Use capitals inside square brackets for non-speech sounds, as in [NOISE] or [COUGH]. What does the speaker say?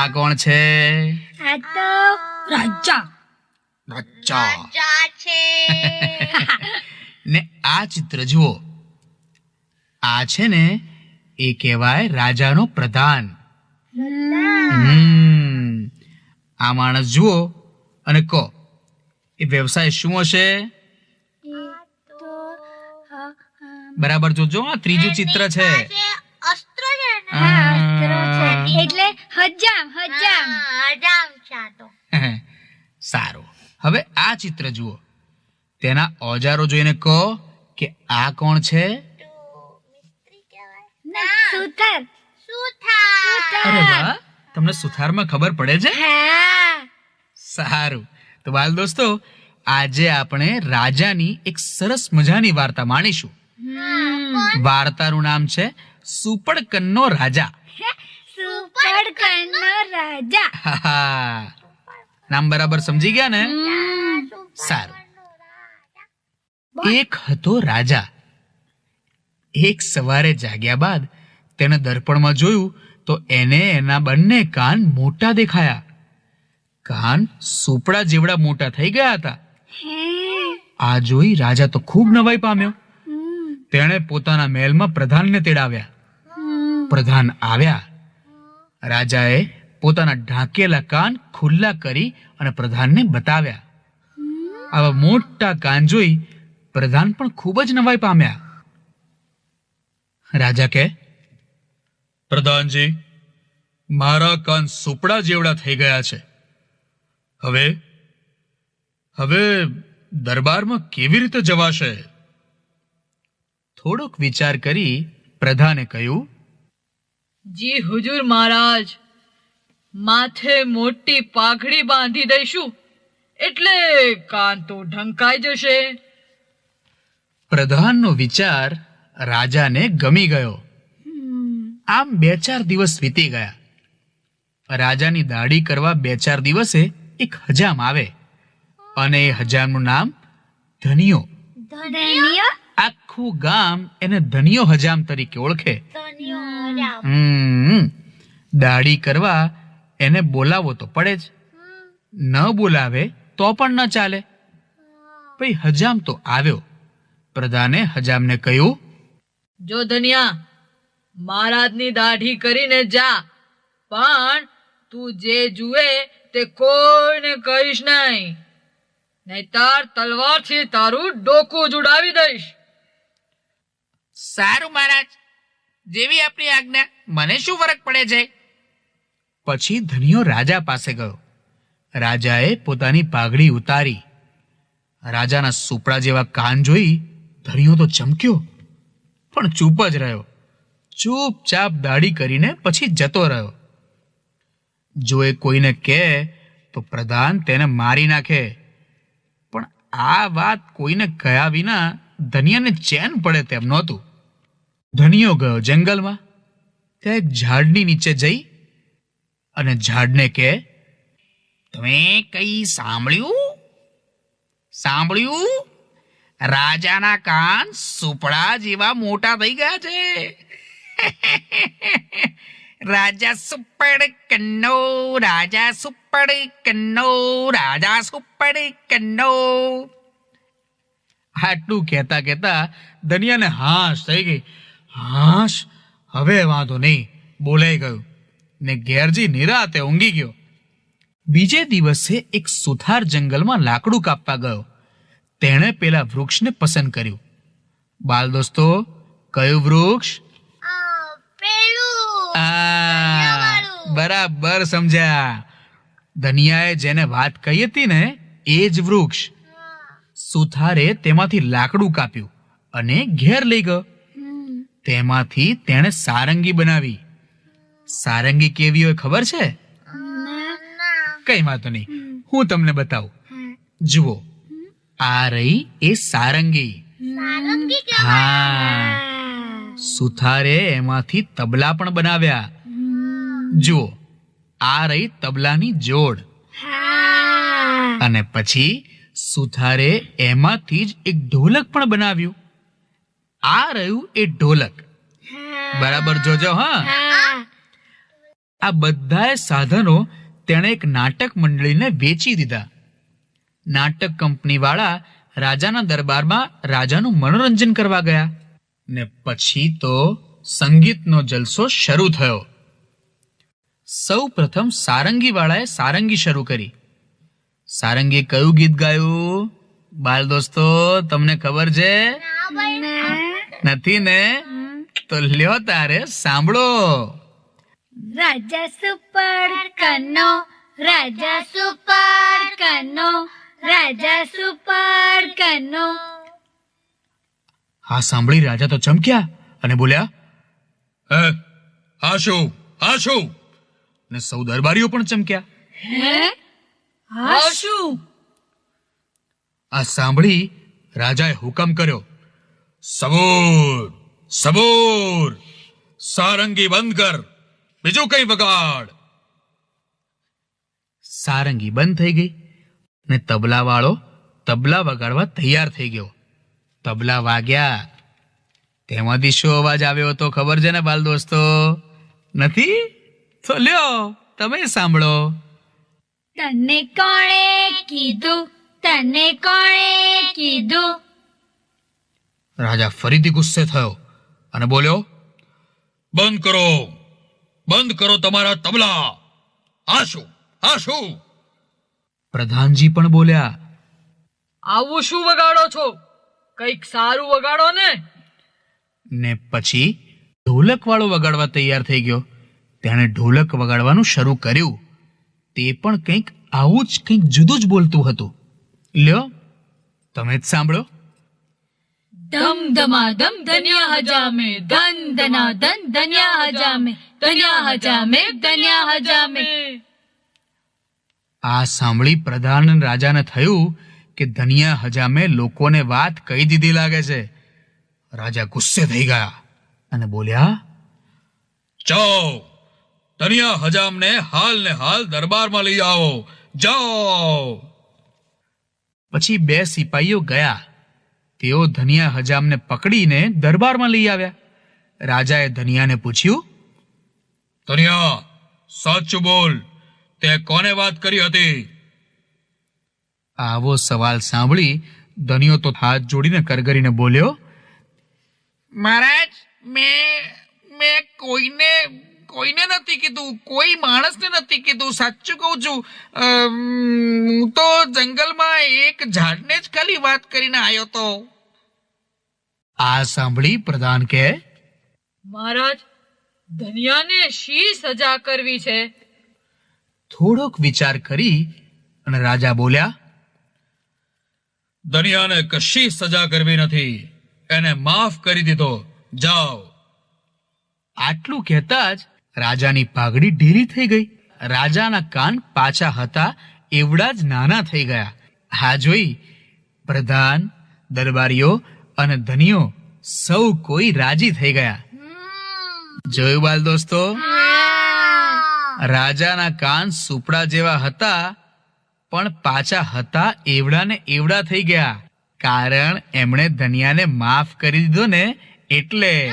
આ કોણ છે? આ તો રાજા. રાજા. છે. [LAUGHS] ને આ ચિત્ર જુઓ. આ છે ને એ કહેવાય રાજાનો પ્રધાન. આ માણસ જુઓ અને કહો એ વ્યવસાય શું હશે? બરાબર જોજો આ ત્રીજું ચિત્ર છે. હા, અસ્ત્રો છે. એટલે હજામ હજામ. હજામ ચાતો. સારું. હવે આ ચિત્ર જુઓ. તેના ઓજારો જોઈને કહો કે આ કોણ છે? મિસ્ત્રી કહેવાય ના, સુથાર. સુથાર. અરે વાહ. તમને સુથારમાં ખબર પડે છે? સારું. તો બાલ દોસ્તો આજે આપણે રાજાની એક સરસ મજાની વાર્તા માણીશું. વાર્તાનું નામ છે સુપડકનનો રાજા. સુપડકનનો રાજા. નામ બરાબર સમજી ગયા ને? સારું. એક હતો રાજા. એક સવારે જાગ્યા બાદ તેને દર્પણમાં જોયું તો એને એના બંને કાન મોટા દેખાયા. કાન સુપડા જેવડા મોટા થઈ ગયા હતા. આ જોઈ રાજા તો ખૂબ નવાઈ પામ્યો. તેણે પોતાના મહેલમાં પ્રધાનને તેડાવ્યા. પ્રધાન આવ્યા. રાજાએ પોતાના ઢાંકેલા કાન ખુલ્લા કરી અને પ્રધાનને બતાવ્યા. આવા મોટા કાન જોઈ પ્રધાન પણ ખૂબ જ નવાઈ પામ્યા. રાજા કે પ્રધાનજી મારા કાન સુપડા જેવડા થઈ ગયા છે. હવે હવે દરબારમાં કેવી રીતે જવાશે? થોડોક વિચાર કરી પ્રધાને કહ્યું જી હુજુર મહારાજ માથે મોટી પાઘડી બાંધી દઈશું એટલે કાન તો ઢંકાઈ જશે. પ્રધાનનો વિચાર રાજાને ગમી ગયો. આમ બે ચાર દિવસ વીતી ગયા. રાજાની દાઢી કરવા બે ચાર દિવસે એક હજામ આવે અને એ હજામનું નામ ધનિયો. ધનિયો? આખું ગામ એને ધનિયો હજામ તરીકે ઓળખે. દાઢી કરવા એને બોલાવો તો પડે જ. ન બોલાવે તો પણ ન ચાલે. ભાઈ હજામ તો આવ્યો. પ્રધાને હજામને કહ્યું જો ધનિયા મહારાજની દાઢી કરીને જા પણ તું જે જુએ તે કોઈને કહીશ નહીં. નહીતર તલવારથી તારું ડોકું જ ઉડાવી દઈશ. સારું મહારાજ. જેવી આપણી આજ્ઞા, મને શું ફરક પડે છે? પછી ધનિયો રાજા પાસે ગયો. રાજાએ પોતાની પાઘડી ઉતારી. રાજાના સુપડા જેવા કાન જોઈ ધનિયો તો ચમક્યો, પણ ચૂપ જ રહ્યો. ચૂપચાપ દાઢી કરીને પછી જતો રહ્યો. જો એ કોઈને કહે, તો પ્રધાન તેને મારી નાખે. પણ આ વાત કોઈને કહ્યા વિના ધનિયાને ચેન પડે તેમ નહોતું. ધનિયો ગયો જંગલમાં ત્યાં એક ઝાડની નીચે જઈ અને ઝાડને કે તમે કઈ સાંભળ્યું? સાંભળ્યું? રાજાના કાન સુપડા જેવા મોટા થઈ ગયા છે. [LAUGHS] રાજા સુપડ કન્નો, રાજા સુપડ કન્નો, રાજા સુપડ કન્નો. આટલું કહેતા કહેતા દનિયાને હાશ થઈ ગઈ. હાશ હવે વાંધો નહીં બોલાઈ ગયું. ને ઘેરજી નિરાતે ઊંઘી ગયો. બીજે દિવસે એક સુથાર જંગલમાં લાકડું કાપવા ગયો. તેણે પેલા વૃક્ષને પસંદ કર્યું. બાલ દોસ્તો કયું વૃક્ષ? આ બરાબર સમજ્યા. ધનિયાએ જેને વાત કહી હતી ને એ જ વૃક્ષ. સુથારે તેમાંથી લાકડું કાપ્યું અને ઘેર લઈ ગયો. તેમાંથી તેણે સારંગી બનાવી. સારંગી કેવી હોય ખબર છે? કઈ વાંધો નહીં. હું તમને બતાવું. જુઓ. આ રહી એ સારંગી. સારંગી હા. સુથારે એમાંથી તબલા પણ બનાવ્યા. જુઓ. આ રહી તબલાની જોડ. અને પછી સુથારે એમાંથી જ એક ઢોલક પણ બનાવ્યું. આ રહ્યું એ ઢોલક. બરાબર જોજો હા. આ બધા સાધનો તેણે એક નાટક મંડળીને વેચી દીધા. નાટક કંપનીવાળા રાજાના દરબારમાં રાજાનું મનોરંજન કરવા ગયા. ને પછી તો સંગીતનો જલસો શરૂ થયો. સૌ પ્રથમ સારંગી વાળાએ સારંગી શરૂ કરી. સારંગી કયું ગીત ગાયું? બાલ દોસ્તો તમને ખબર છે? નથી ને? તો લ્યો તારે સાંભળો. રાજા સુપર કનો રાજા સુપર કનો રાજા સુપર કનો. હા સાંભળી રાજા તો ચમક્યા. અને બોલ્યા હે આ શું આ શું? ને સૌ દરબારીઓ પણ ચમક્યા. હે? હા શું? આ સાંભળી રાજાએ હુકમ કર્યો. સબૂર સબૂર સારંગી બંધ કર બીજું કઈ બગાડ સારંગી બંધ થઈ ગઈ ને તબલા વાળો તબલા વગાડવા તૈયાર થઈ ગયો તબલા વાગ્યા તેમાંથી શું અવાજ આવ્યો હતો ખબર છે ને બાલ દોસ્તો? નથી? તો લ્યો તમે સાંભળો. તને કોણે કીધું? તને કોણે કીધું? રાજા ફરીથી ગુસ્સે થયો અને બોલ્યો બંધ કરો બંધ કરો તમારા તબલા. આ શું આ શું પ્રધાનજી પણ બોલ્યા આવું શું વગાડો છો? કંઈક સારું વગાડો ને. ને પછી ઢોલક વાળો વગાડવા તૈયાર થઈ ગયો. તેણે ઢોલક વગાડવાનું શરૂ કર્યું. તે પણ કંઈક આવું જ કંઈક જુદું જ બોલતું હતું. લ્યો તમે જ સાંભળો. ધમા ધમ ધન્યા હજામે ધન ધના ધન ધન્યા હજામે ધન્યા હજામે ધન્યા હજામે આ સાંભળી પ્રધાન રાજાને થયું કે ધનિયા હજામે લોકોને વાત કહી દીધી લાગે છે. રાજા ગુસ્સે થઈ ગયા અને બોલ્યા જાઓ ધનિયા હજામને હાલ ને હાલ દરબારમાં લઈ આવો જાઓ. પછી બે સિપાહીઓ ગયા. તેઓ ધનિયા હજામને પકડીને દરબારમાં લઈ આવ્યા. રાજાએ ધનિયાને પૂછ્યું, ધનિયા, સાચું બોલ, તે કોને વાત કરી હતી? આવો સવાલ સાંભળી ધનિયો તો હાથ જોડીને કરગરીને બોલ્યો, મહારાજ, મેં મેં કોઈને કોઈને નથી કીધું કોઈ માણસને નથી કીધું. સાચું કહું છું હું તો જંગલમાં એક ઝાડને જ ખાલી વાત કરીને આવ્યો તો. આ સાંભળી પ્રધાન કે? મહારાજ ધનિયાને શી સજા કરવી છે? થોડોક વિચાર કરી અને રાજા બોલ્યા દરિયાને કશી સજા કરવી નથી. એને માફ કરી દીધો. જાઓ. આટલું કહેતા જ રાજાની પાઘડી ઢીલી થઈ ગઈ. રાજાના કાન પાછા હતા, એવડા જ નાના થઈ ગયા. હા જોઈ, પ્રધાન, દરબારીઓ અને ધનીઓ સૌ કોઈ રાજી થઈ ગયા. જોયું બાલ દોસ્તો? રાજાના કાન સુપડા જેવા હતા, પણ પાછા હતા એવડા ને એવડા થઈ ગયા. કારણ એમણે ધનિયાને માફ કરી દીધો ને એટલે